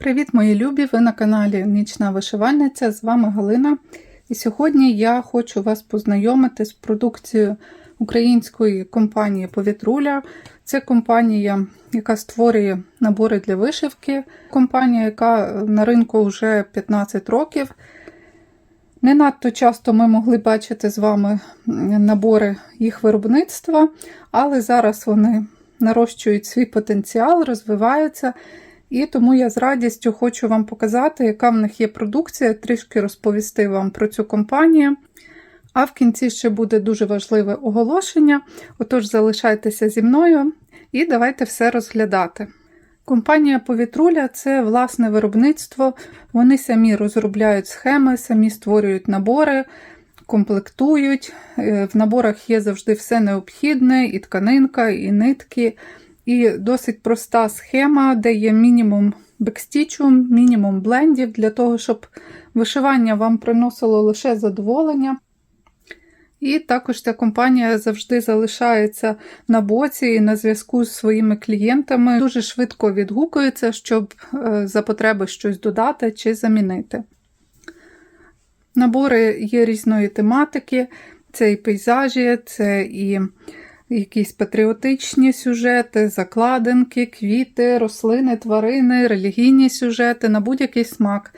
Привіт, мої любі! Ви на каналі Нічна Вишивальниця. З вами Галина. І сьогодні я хочу вас познайомити з продукцією української компанії Повітруля. Це компанія, яка створює набори для вишивки. Компанія, яка на ринку вже 15 років. Не надто часто ми могли бачити з вами набори їх виробництва, але зараз вони нарощують свій потенціал, розвиваються. І тому я з радістю хочу вам показати, яка в них є продукція, трішки розповісти вам про цю компанію. А в кінці ще буде дуже важливе оголошення. Отож, залишайтеся зі мною і давайте все розглядати. Компанія Повітруля це власне виробництво. Вони самі розробляють схеми, самі створюють набори, комплектують. В наборах є завжди все необхідне: і тканинка, і нитки. І досить проста схема, де є мінімум бекстічу, мінімум блендів для того, щоб вишивання вам приносило лише задоволення. І також ця компанія завжди залишається на боці і на зв'язку з своїми клієнтами. Дуже швидко відгукується, щоб за потреби щось додати чи замінити. Набори є різної тематики, це і пейзажі, це і якісь патріотичні сюжети, закладинки, квіти, рослини, тварини, релігійні сюжети на будь-який смак.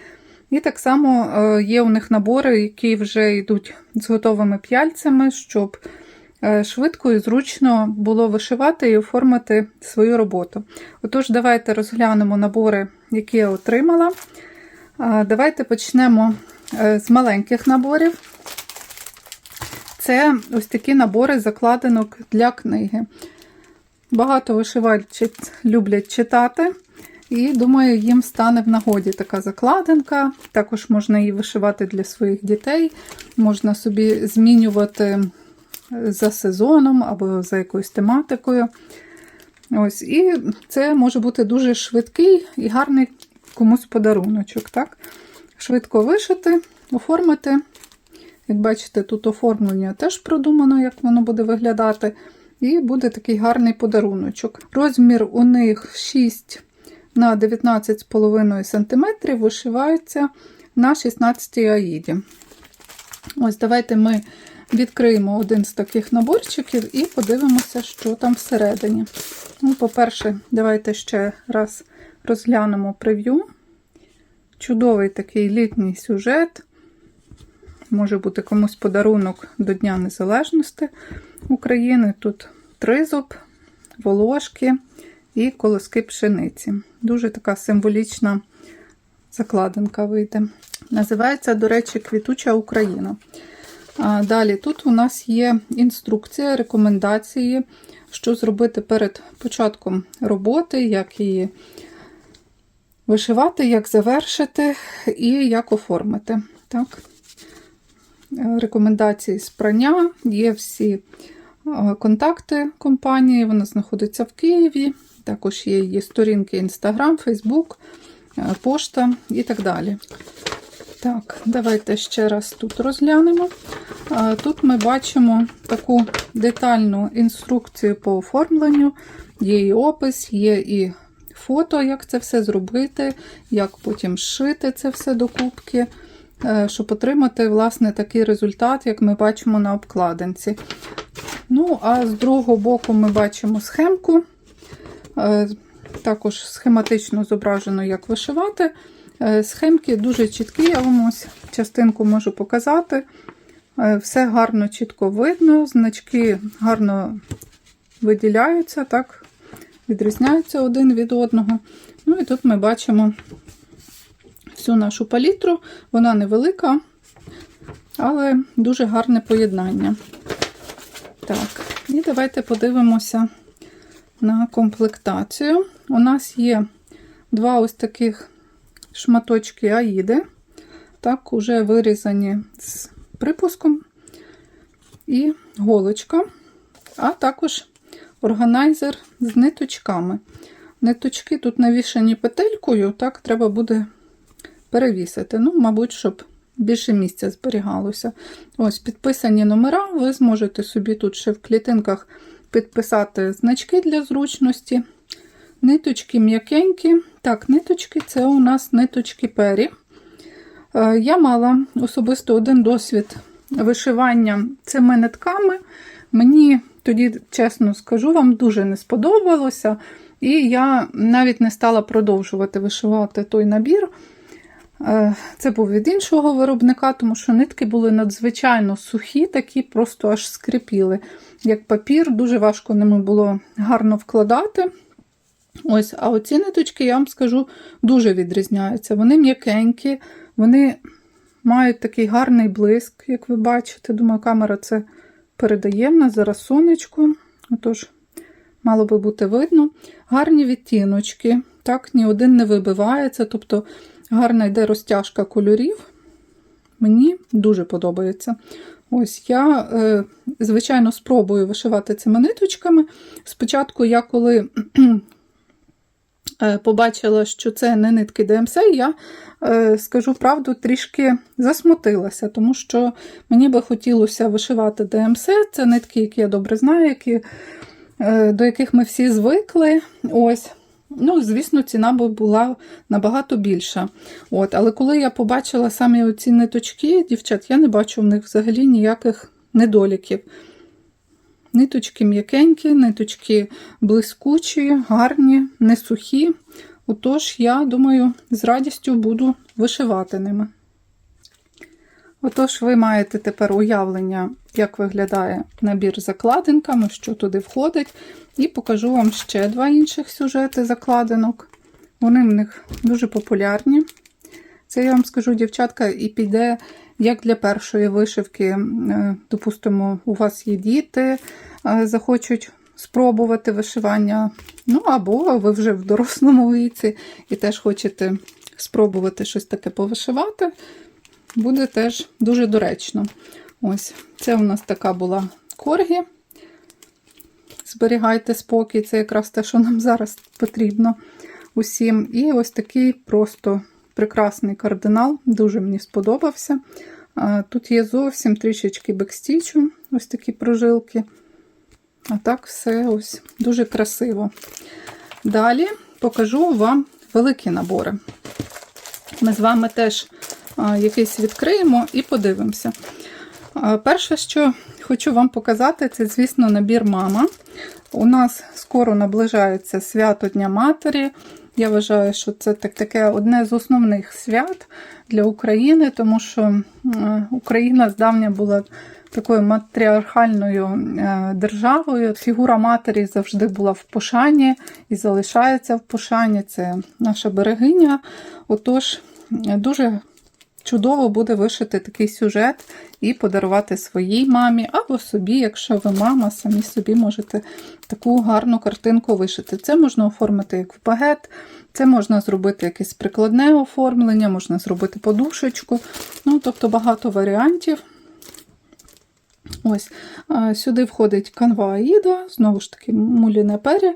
І так само є у них набори, які вже йдуть з готовими п'яльцями, щоб швидко і зручно було вишивати і оформити свою роботу. Отож, давайте розглянемо набори, які я отримала. Давайте почнемо з маленьких наборів. Це ось такі набори закладинок для книги. Багато вишивальчиць люблять читати, і, думаю, їм стане в нагоді така закладинка. Також можна її вишивати для своїх дітей, можна собі змінювати за сезоном або за якоюсь тематикою. Ось, І це може бути дуже швидкий і гарний комусь подаруночок. Так? Швидко вишити, оформити. Як бачите, тут оформлення теж продумано, як воно буде виглядати. І буде такий гарний подаруночок. Розмір у них 6 на 19,5 см вишивається на 16 аїді. Ось, давайте ми відкриємо один з таких наборчиків і подивимося, що там всередині. Ну, По-перше, давайте ще раз розглянемо прев'ю. Чудовий такий літній сюжет. Може бути комусь подарунок до Дня Незалежності України. Тут тризуб, волошки і колоски пшениці. Дуже така символічна закладинка вийде. Називається, до речі, Квітуча Україна. Далі тут у нас є інструкція, рекомендації, що зробити перед початком роботи, як її вишивати, як завершити і як оформити. Так рекомендації з прання, є всі контакти компанії, вона знаходиться в Києві, також є її сторінки Instagram, Facebook, пошта і так далі. Так, давайте ще раз тут розглянемо. Тут ми бачимо таку детальну інструкцію по оформленню, є і опис, є і фото, як це все зробити, як потім зшити це все докупки. Щоб отримати, власне, такий результат, як ми бачимо на обкладинці. Ну, а з другого боку ми бачимо схемку. Також схематично зображено, як вишивати. Схемки дуже чіткі, я вам ось частинку можу показати. Все гарно, чітко видно, значки гарно виділяються, так, відрізняються один від одного. Ну і тут ми бачимо всю нашу палітру. Вона невелика, але дуже гарне поєднання. Так, і давайте подивимося на комплектацію. У нас є два ось таких шматочки аїди, так, уже вирізані з припуском і голочка, а також органайзер з ниточками. Ниточки тут навішані петелькою, так, треба буде перевісити. Ну, мабуть, щоб більше місця зберігалося. Ось підписані номера, ви зможете собі тут ще в клітинках підписати значки для зручності. Ниточки м'якенькі. Так, ниточки це у нас ниточки пері. Е, Я мала особисто один досвід вишивання цими нитками. Мені тоді, чесно скажу, вам дуже не сподобалося. І я навіть не стала продовжувати вишивати той набір. Е, Це був від іншого виробника, тому що нитки були надзвичайно сухі, такі просто аж скрипіли. Як папір, дуже важко ними було гарно вкладати. Ось, а оці ниточки, я вам скажу, дуже відрізняються. Вони м'якенькі, вони мають такий гарний блиск, як ви бачите. Думаю, камера це передає в нас зараз сонечко. Отож, мало би бути видно. Гарні відтіночки, так, ні один не вибивається, тобто гарна йде розтяжка кольорів. Мені дуже подобається. Ось я, е, звичайно, спробую вишивати цими ниточками. Спочатку, я коли е, побачила, що це не нитки ДМС, я е, скажу правду, трішки засмутилася, тому що мені би хотілося вишивати ДМС. Це нитки, які я добре знаю, які, до яких ми всі звикли. Ось. Ну, звісно, ціна б була набагато більша. От, Але коли я побачила самі оці ниточки, дівчат, я не бачу в них взагалі ніяких недоліків. Ниточки м'якенькі, ниточки блискучі, гарні, не сухі. Отож, я думаю, з радістю буду вишивати ними. Отож, ви маєте тепер уявлення, як виглядає набір закладинками, що туди входить. І покажу вам ще два інших сюжети закладинок. Вони в них дуже популярні. Це я вам скажу, дівчатка, і піде як для першої вишивки. Е, Допустимо, у вас є діти, е, захочуть спробувати вишивання. Ну, або ви вже в дорослому віці і теж хочете спробувати щось таке повишивати. Буде теж дуже доречно. Ось, це у нас така була коргі. Зберігайте спокій, це якраз те, що нам зараз потрібно усім. І ось такий просто прекрасний кардинал, дуже мені сподобався. Тут є зовсім трішечки бекстічу, ось такі прожилки. А так все ось дуже красиво. Далі покажу вам великі набори. Ми з вами теж якийсь відкриємо і подивимося. Перше, що хочу вам показати, це, звісно, набір мама. У нас скоро наближається свято Дня Матері. Я вважаю, що це таке одне з основних свят для України, тому що Україна здавна була такою матріархальною е, державою. Фігура матері завжди була в пошані і залишається в пошані. Це наша берегиня. Отож, дуже Чудово буде вишити такий сюжет і подарувати своїй мамі, або собі, якщо ви мама, самі собі можете таку гарну картинку вишити. Це можна оформити як в багет, це можна зробити якесь прикладне оформлення, можна зробити подушечку. Ну, тобто багато варіантів. Ось, Сюди входить канва Аїда, знову ж таки, муліне пері.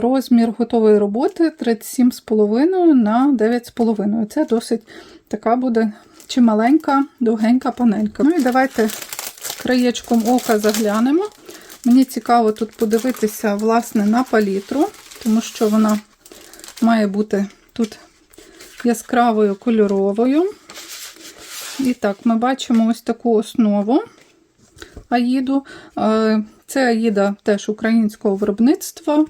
Розмір готової роботи 37,5 на 9,5. Це досить така буде чималенька, довгенька панелька. Ну і давайте краєчком ока заглянемо. Мені цікаво тут подивитися, власне, на палітру, тому що вона має бути тут яскравою кольоровою. І так, ми бачимо ось таку основу аїду. Е, це аїда теж українського виробництва,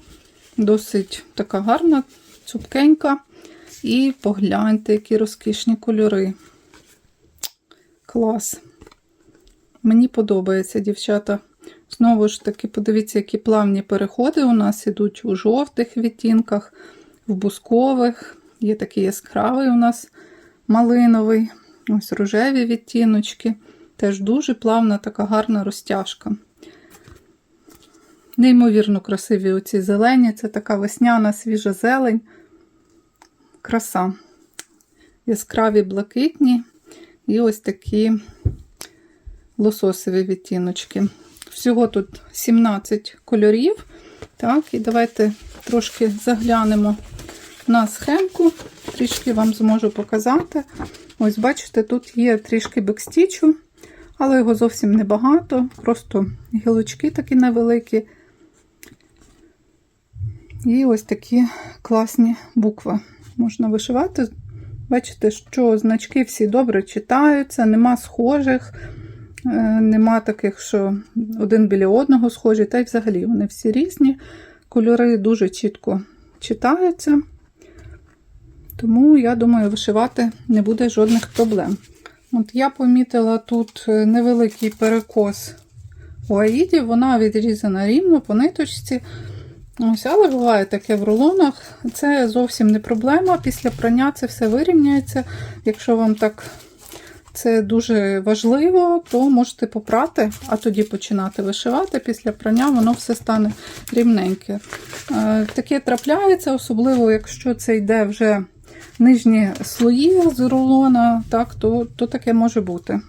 досить така гарна, цупкенька. І погляньте, які розкішні кольори. Клас. Мені подобається, дівчата. Знову ж таки, подивіться, які плавні переходи у нас ідуть у жовтих відтінках, в бускових. Є такий яскравий у нас малиновий, ось рожеві відтіночки. Теж дуже плавна, така гарна розтяжка. Неймовірно красиві оці зелені, це така весняна свіжа зелень краса. Яскраві блакитні і ось такі лососові відтіночки. Всього тут 17 кольорів. Так, І давайте трошки заглянемо на схемку, трішки вам зможу показати. Ось, бачите, тут є трішки бекстічу, але його зовсім небагато, просто гілочки такі невеликі. І ось такі класні букви можна вишивати. Бачите, що значки всі добре читаються, нема схожих, е, нема таких, що один біля одного схожі, та й взагалі вони всі різні. Кольори дуже чітко читаються. Тому, я думаю, вишивати не буде жодних проблем. От я помітила тут е, невеликий перекос у Аїді, вона відрізана рівно по ниточці. Ось, але буває таке в рулонах. Це зовсім не проблема. Після прання це все вирівняється. Якщо вам так це дуже важливо, то можете попрати, а тоді починати вишивати. Після прання воно все стане рівненьке. Е, Таке трапляється, особливо, якщо це йде вже нижні слої з рулона, так, то, то таке може бути.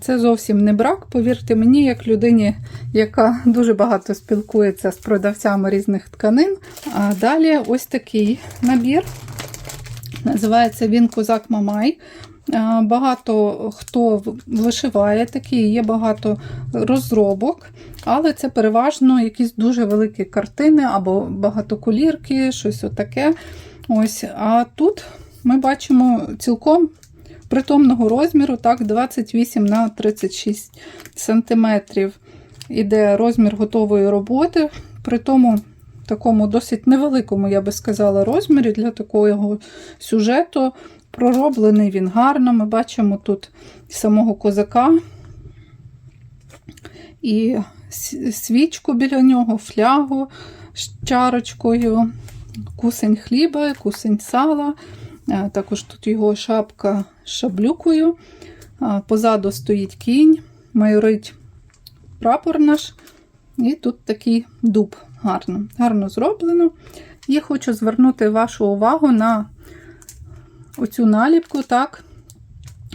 Це зовсім не брак, повірте мені, як людині, яка дуже багато спілкується з продавцями різних тканин. А далі ось такий набір. Називається він Козак Мамай. Багато хто вишиває такі, є багато розробок, але це переважно якісь дуже великі картини або багатокулірки, щось отаке. Ось, А тут ми бачимо цілком притомного розміру, так, 28 на 36 см. Іде розмір готової роботи. При тому такому досить невеликому, я би сказала, розмірі для такого сюжету. Пророблений він гарно. Ми бачимо тут самого козака і свічку біля нього, флягу з чарочкою, кусень хліба, кусень сала. Також тут його шапка з шаблюкою. Позаду стоїть кінь, майорить прапор наш. І тут такий дуб гарно гарно зроблено. І хочу звернути вашу увагу на оцю наліпку. так,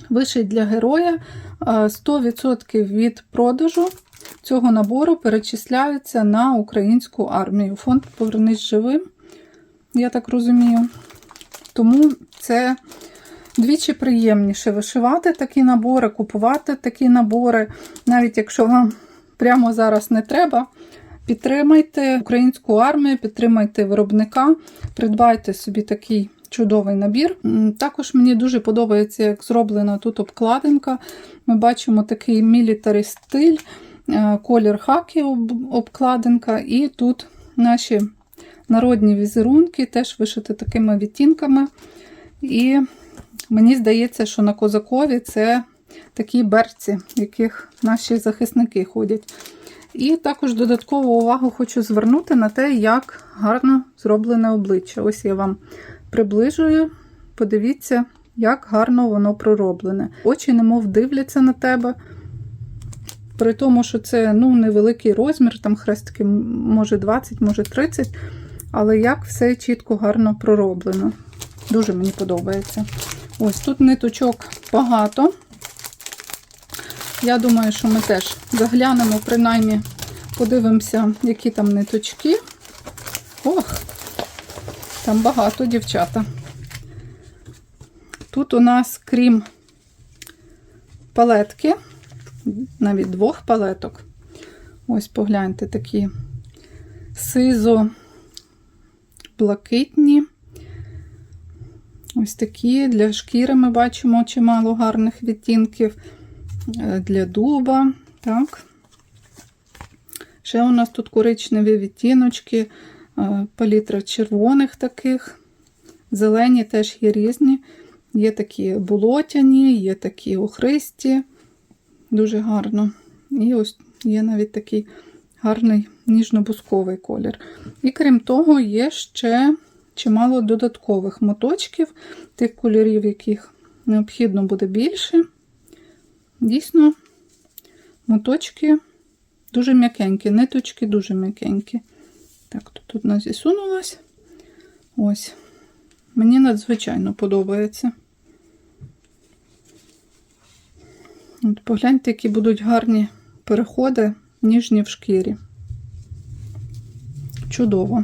Вишить для героя 100% від продажу цього набору перечисляються на українську армію. Фонд Повернись живим, я так розумію. Тому це двічі приємніше вишивати такі набори, купувати такі набори. Навіть якщо вам прямо зараз не треба, підтримайте українську армію, підтримайте виробника, придбайте собі такий чудовий набір. Також мені дуже подобається, як зроблена тут обкладинка. Ми бачимо такий мілітарі стиль, колір хаки обкладинка, і тут наші народні візерунки, теж вишити такими відтінками. І мені здається, що на козакові це такі берці, яких наші захисники ходять. І також додаткову увагу хочу звернути на те, як гарно зроблене обличчя. Ось я вам приближую, подивіться, як гарно воно пророблене. Очі, немов дивляться на тебе. При тому, що це ну, невеликий розмір, там хрестики, може 20, може 30. Але як все чітко, гарно пророблено. Дуже мені подобається. Ось тут ниточок багато. Я думаю, що ми теж заглянемо, принаймні, подивимося, які там ниточки. Ох, там багато дівчата. Тут у нас, крім палетки, навіть двох палеток. Ось погляньте такі сизо блакитні. Ось такі для шкіри ми бачимо чимало гарних відтінків е, для дуба. Так. Ще у нас тут коричневі відтіночки, е, палітра червоних таких. Зелені теж є різні. Є такі болотяні, є такі охристі, дуже гарно. І ось є навіть такий гарний ніжно-бусковий колір. І крім того, є ще чимало додаткових моточків, тих кольорів, яких необхідно буде більше. Дійсно, моточки дуже м'якенькі, ниточки дуже м'якенькі. Так, тут, тут нас зісунулась. Ось. Мені надзвичайно подобається. От Погляньте, які будуть гарні переходи ніжні в шкірі. Чудово.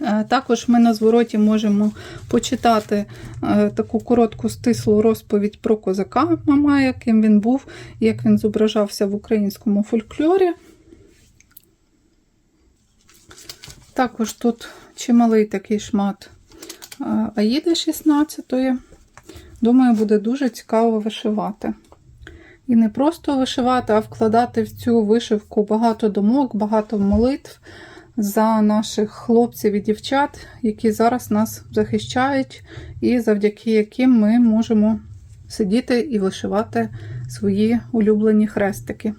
Е, також ми на звороті можемо почитати е, таку коротку стислу розповідь про козака Мама, яким він був, як він зображався в українському фольклорі. Також тут чималий такий шмат е, Аїди 16 Думаю, буде дуже цікаво вишивати. І не просто вишивати, а вкладати в цю вишивку багато думок, багато молитв за наших хлопців і дівчат, які зараз нас захищають, і завдяки яким ми можемо сидіти і вишивати свої улюблені хрестики.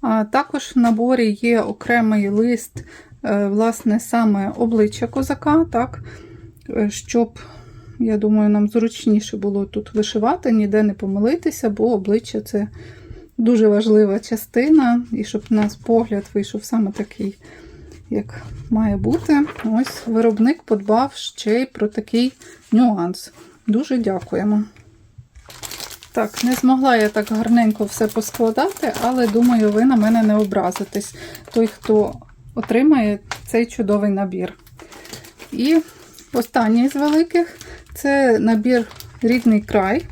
А також в наборі є окремий лист, е, власне, саме обличчя козака, так, е, щоб, я думаю, нам зручніше було тут вишивати, ніде не помилитися, бо обличчя це дуже важлива частина, і щоб у нас погляд вийшов саме такий, як має бути. Ось виробник подбав ще й про такий нюанс. Дуже дякуємо. Так, не змогла я так гарненько все поскладати, але думаю, ви на мене не образитесь, той, хто отримає цей чудовий набір. І останній з великих це набір Рідний край.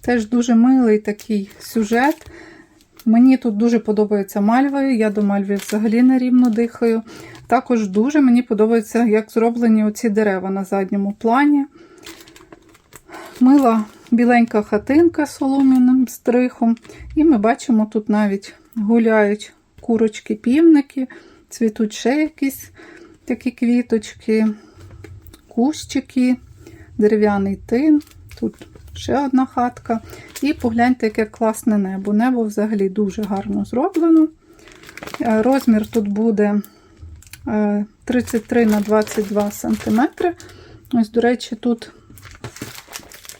Теж дуже милий такий сюжет. Мені тут дуже подобаються мальви, я до мальви взагалі нерівно дихаю. Також дуже мені подобається, як зроблені оці дерева на задньому плані. Мила біленька хатинка з солом'яним стрихом. І ми бачимо, тут навіть гуляють курочки-півники, цвітуть ще якісь такі квіточки, кущики, дерев'яний тин. Тут ще одна хатка. І погляньте, яке класне небо. Небо взагалі дуже гарно зроблено. Е, Розмір тут буде е, 33 на 22 см. Ось, до речі, тут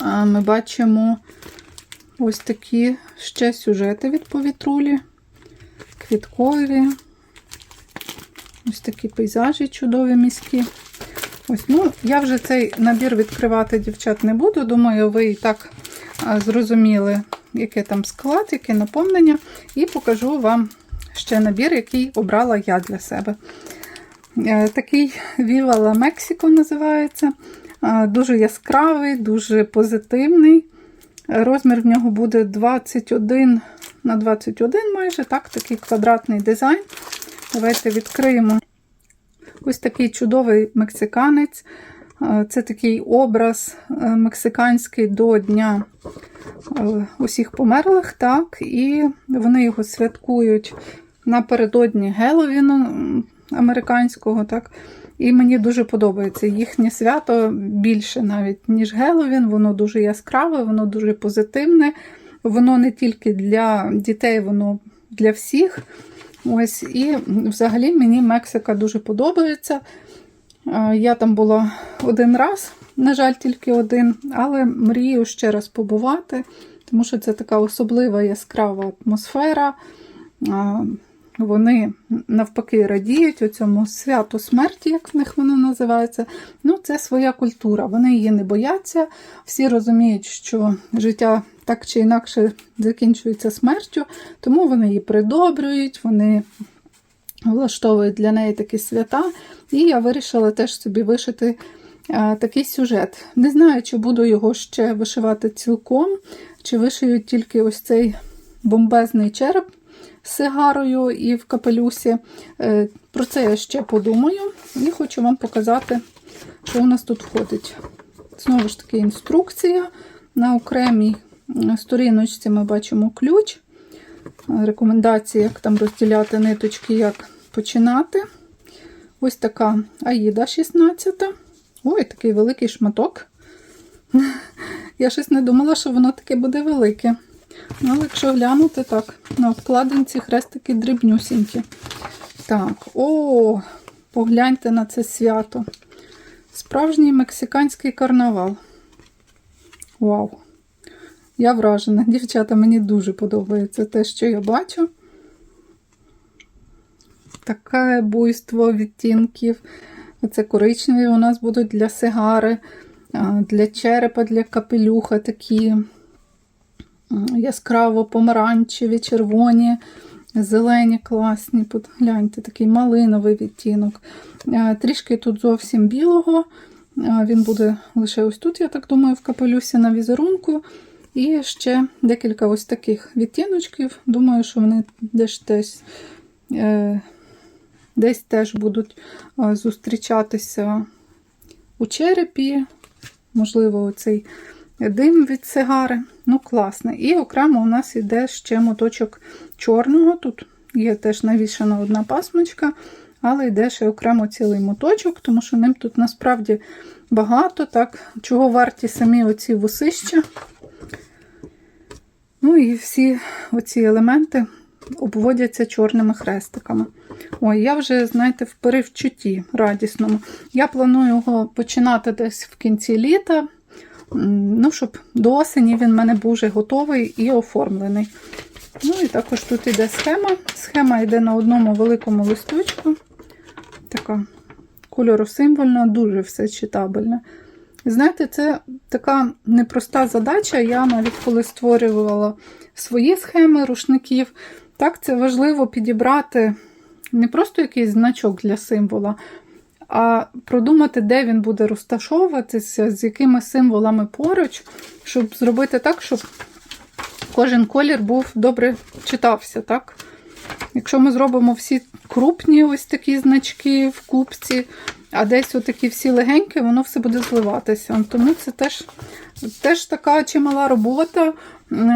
е, ми бачимо ось такі ще сюжети від повітрулі, квіткові. Ось такі пейзажі чудові міські. Ось, ну, Я вже цей набір відкривати, дівчат, не буду. Думаю, ви і так зрозуміли, який там склад, яке наповнення. І покажу вам ще набір, який обрала я для себе. Е, Такий Viva la Mexico називається. Дуже яскравий, дуже позитивний. Розмір в нього буде 21 на 21 майже, так, такий квадратний дизайн. Давайте відкриємо. Ось такий чудовий мексиканець. Е, Це такий образ е, мексиканський до Дня е, усіх померлих. так, І вони його святкують напередодні Геловіну американського. так, І мені дуже подобається їхнє свято більше навіть, ніж Геловін. Воно дуже яскраве, воно дуже позитивне. Воно не тільки для дітей, воно для всіх. Ось, І взагалі мені Мексика дуже подобається. Е, Я там була один раз, на жаль, тільки один, але мрію ще раз побувати, тому що це така особлива яскрава атмосфера. Е, Вони навпаки радіють у цьому святу смерті, як в них воно називається. Ну, це своя культура. Вони її не бояться. Всі розуміють, що життя так чи інакше закінчується смертю, тому вони її придобрюють, вони влаштовують для неї такі свята. І я вирішила теж собі вишити а, такий сюжет. Не знаю, чи буду його ще вишивати цілком, чи вишию тільки ось цей бомбезний череп з сигарою і в капелюсі. Е, Про це я ще подумаю і хочу вам показати, що у нас тут входить. Знову ж таки, інструкція. На окремій сторіночці ми бачимо ключ. Рекомендації, як там розділяти ниточки, як починати. Ось така Аїда 16. Ой, такий великий шматок. Я щось не думала, що воно таке буде велике. Ну, але якщо глянути, так, на обкладинці хрестики дрібнюсінькі. Так, о, погляньте на це свято. Справжній мексиканський карнавал. Вау! Я вражена. Дівчата, мені дуже подобається те, що я бачу. Таке буйство відтінків. Оце коричневі у нас будуть для сигари, для черепа, для капелюха такі яскраво помаранчеві, червоні, зелені, класні. Гляньте, такий малиновий відтінок. Трішки тут зовсім білого. Він буде лише ось тут, я так думаю, в капелюсі на візерунку. І ще декілька ось таких відтіночків. Думаю, що вони десь десь е, десь теж будуть е, зустрічатися у черепі, можливо, цей дим від сигари. Ну, класне. І окремо у нас іде ще моточок чорного. Тут є теж навішана одна пасмочка, але йде ще окремо цілий моточок, тому що ним тут насправді багато, так, чого варті самі оці вусища. Ну і всі оці елементи обводяться чорними хрестиками. Ой, я вже, знаєте, в перевчутті радісному. Я планую його починати десь в кінці літа, ну, щоб до осені він в мене був вже готовий і оформлений. Ну і також тут іде схема. Схема йде на одному великому листочку. Така кольоросимвольна, дуже все читабельне. Знаєте, це така непроста задача. Я навіть коли створювала свої схеми рушників, так це важливо підібрати не просто якийсь значок для символа, а продумати, де він буде розташовуватися, з якими символами поруч, щоб зробити так, щоб кожен колір був добре читався. так? Якщо ми зробимо всі крупні ось такі значки в купці, а десь отакі всі легенькі, воно все буде зливатися. Тому це теж, теж така чимала робота,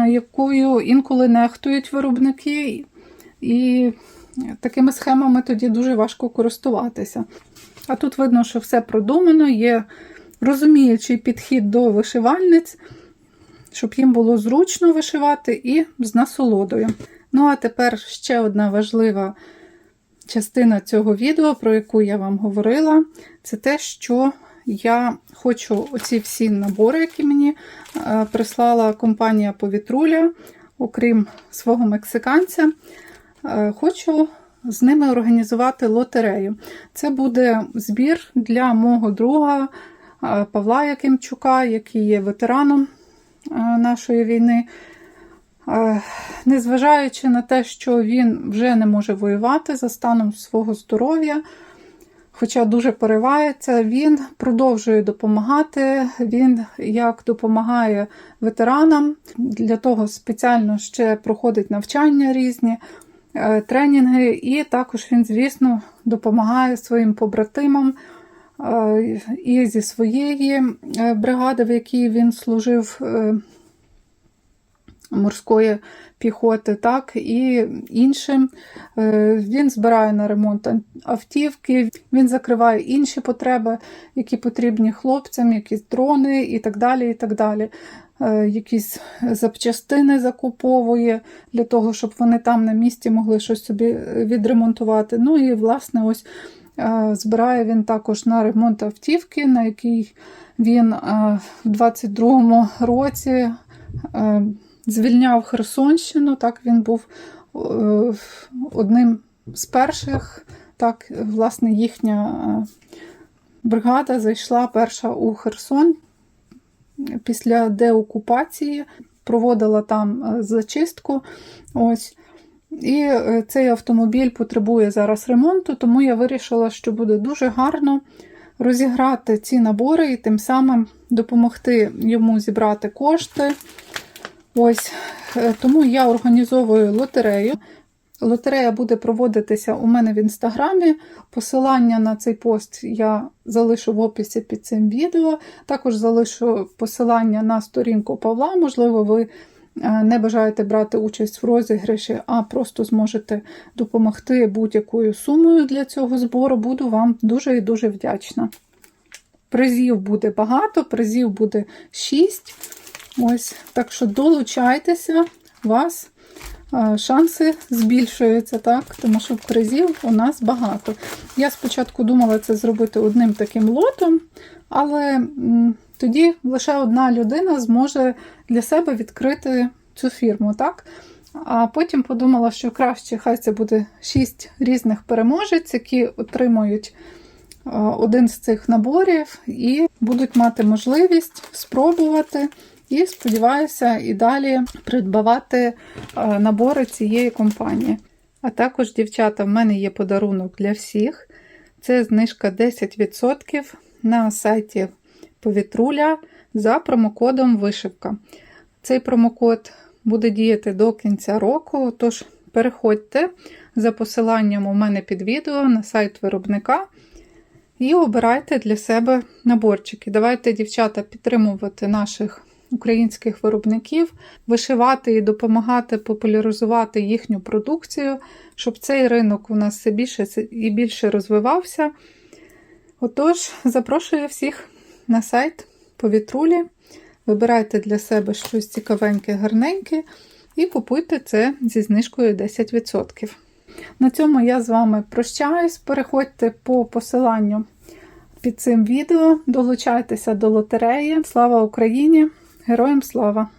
якою інколи нехтують виробники, і такими схемами тоді дуже важко користуватися. А тут видно, що все продумано, є розуміючий підхід до вишивальниць, щоб їм було зручно вишивати і з насолодою. Ну, а тепер ще одна важлива частина цього відео, про яку я вам говорила, це те, що я хочу оці всі набори, які мені е, прислала компанія Повітруля, окрім свого мексиканця, е, хочу з ними організувати лотерею. Це буде збір для мого друга е, Павла Якимчука, який є ветераном нашої війни. Е, Незважаючи на те, що він вже не може воювати за станом свого здоров'я, хоча дуже поривається, він продовжує допомагати. Він як допомагає ветеранам, для того спеціально ще проходить навчання різні, е, тренінги, і також він, звісно, допомагає своїм побратимам. е, І зі своєї бригади, в якій він служив морської піхоти, так і іншим. Е, Він збирає на ремонт автівки, він закриває інші потреби, які потрібні хлопцям, якісь дрони і так далі. і так далі. Е, Якісь запчастини закуповує для того, щоб вони там на місці могли щось собі відремонтувати. Ну і, власне, ось е, збирає він також на ремонт автівки, на який він е, в 22-му році е, звільняв Херсонщину. Так він був е, одним з перших. Так, власне, їхня е, бригада зайшла перша у Херсон після деокупації, проводила там е, зачистку. Ось. І цей автомобіль потребує зараз ремонту, тому я вирішила, що буде дуже гарно розіграти ці набори і тим самим допомогти йому зібрати кошти. Ось е, тому я організовую лотерею. Лотерея буде проводитися у мене в інстаграмі. Посилання на цей пост я залишу в описі під цим відео. Також залишу посилання на сторінку Павла. Можливо, ви е, не бажаєте брати участь в розіграші, а просто зможете допомогти будь-якою сумою для цього збору. Буду вам дуже і дуже вдячна. Призів буде багато, призів буде 6. Ось, так що долучайтеся, у вас е, шанси збільшуються, так? тому що призів у нас багато. Я спочатку думала це зробити одним таким лотом, але тоді лише одна людина зможе для себе відкрити цю фірму. так? А потім подумала, що краще хай це буде 6 різних переможець, які отримують е, один з цих наборів і будуть мати можливість спробувати. І сподіваюся, і далі придбавати е, набори цієї компанії. А також, дівчата, в мене є подарунок для всіх. Це знижка 10% на сайті Повітруля за промокодом Вишивка. Цей промокод буде діяти до кінця року, тож переходьте за посиланням у мене під відео на сайт виробника і обирайте для себе наборчики. Давайте, дівчата, підтримувати наших українських виробників, вишивати і допомагати популяризувати їхню продукцію, щоб цей ринок у нас все більше і більше розвивався. Отож, запрошую всіх на сайт повітрулі. Вибирайте для себе щось цікавеньке, гарненьке і купуйте це зі знижкою 10%. На цьому я з вами прощаюсь. Переходьте по посиланню під цим відео, долучайтеся до лотереї. Слава Україні! Героям слава!